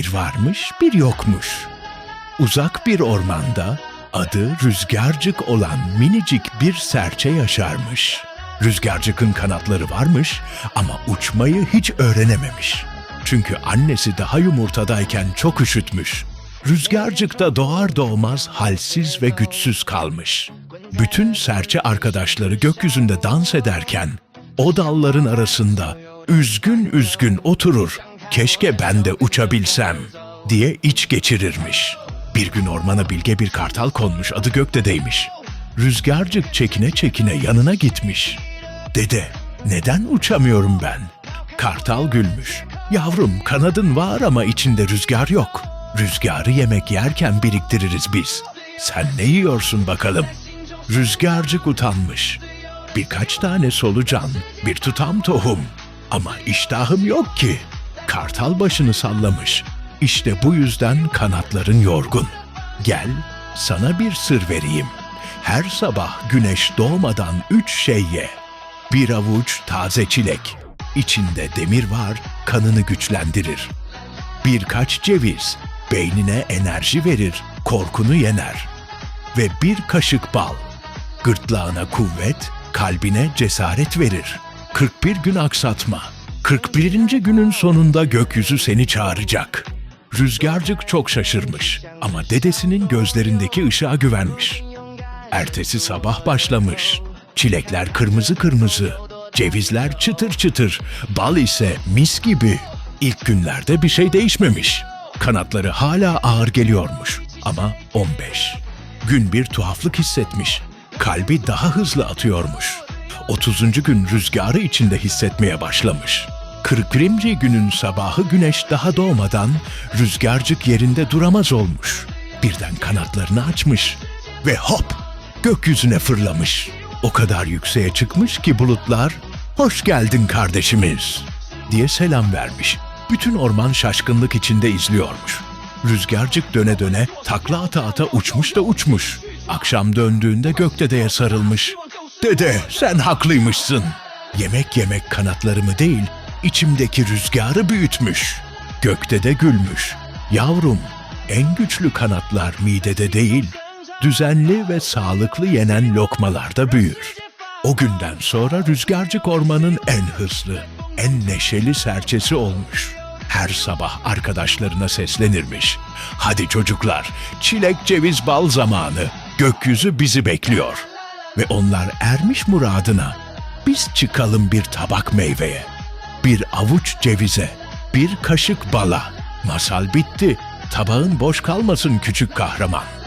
Bir varmış, bir yokmuş. Uzak bir ormanda adı Rüzgarcık olan minicik bir serçe yaşarmış. Rüzgarcık'ın kanatları varmış ama uçmayı hiç öğrenememiş. Çünkü annesi daha yumurtadayken çok üşütmüş. Rüzgarcık da doğar doğmaz halsiz ve güçsüz kalmış. Bütün serçe arkadaşları gökyüzünde dans ederken o dalların arasında üzgün üzgün oturur. Keşke ben de uçabilsem diye iç geçirirmiş. Bir gün ormana bilge bir kartal konmuş adı Gökdede'ymiş. Rüzgarcık çekine çekine yanına gitmiş. Dede, neden uçamıyorum ben? Kartal gülmüş. Yavrum kanadın var ama içinde rüzgar yok. Rüzgarı yemek yerken biriktiririz biz. Sen ne yiyorsun bakalım? Rüzgarcık utanmış. Birkaç tane solucan, bir tutam tohum. Ama iştahım yok ki. Kartal başını sallamış. İşte bu yüzden kanatların yorgun. Gel, sana bir sır vereyim. Her sabah güneş doğmadan üç şey ye. Bir avuç taze çilek. İçinde demir var, kanını güçlendirir. Birkaç ceviz, beynine enerji verir, korkunu yener. Ve bir kaşık bal, gırtlağına kuvvet, kalbine cesaret verir. 41 gün aksatma. 41. günün sonunda gökyüzü seni çağıracak. Rüzgarcık çok şaşırmış ama dedesinin gözlerindeki ışığa güvenmiş. Ertesi sabah başlamış. Çilekler kırmızı kırmızı, cevizler çıtır çıtır, bal ise mis gibi. İlk günlerde bir şey değişmemiş. Kanatları hala ağır geliyormuş ama 15. Gün bir tuhaflık hissetmiş. Kalbi daha hızlı atıyormuş. 30. gün rüzgarı içinde hissetmeye başlamış. 41. günün sabahı güneş daha doğmadan rüzgarcık yerinde duramaz olmuş. Birden kanatlarını açmış ve hop gökyüzüne fırlamış. O kadar yükseğe çıkmış ki bulutlar "Hoş geldin kardeşimiz." diye selam vermiş. Bütün orman şaşkınlık içinde izliyormuş. Rüzgarcık döne döne takla ata ata uçmuş da uçmuş. Akşam döndüğünde gökdedeye sarılmış. Dede sen haklıymışsın. Yemek yemek kanatlarımı değil, içimdeki rüzgarı büyütmüş. Gökdede gülmüş. Yavrum, en güçlü kanatlar midede değil, düzenli ve sağlıklı yenen lokmalarda büyür. O günden sonra Rüzgarcık Orman'ın en hızlı, en neşeli serçesi olmuş. Her sabah arkadaşlarına seslenirmiş. Hadi çocuklar, çilek ceviz bal zamanı. Gökyüzü bizi bekliyor. Ve onlar ermiş muradına. Biz çıkalım bir tabak meyveye, bir avuç cevize, bir kaşık bala. Masal bitti. Tabağın boş kalmasın küçük kahraman.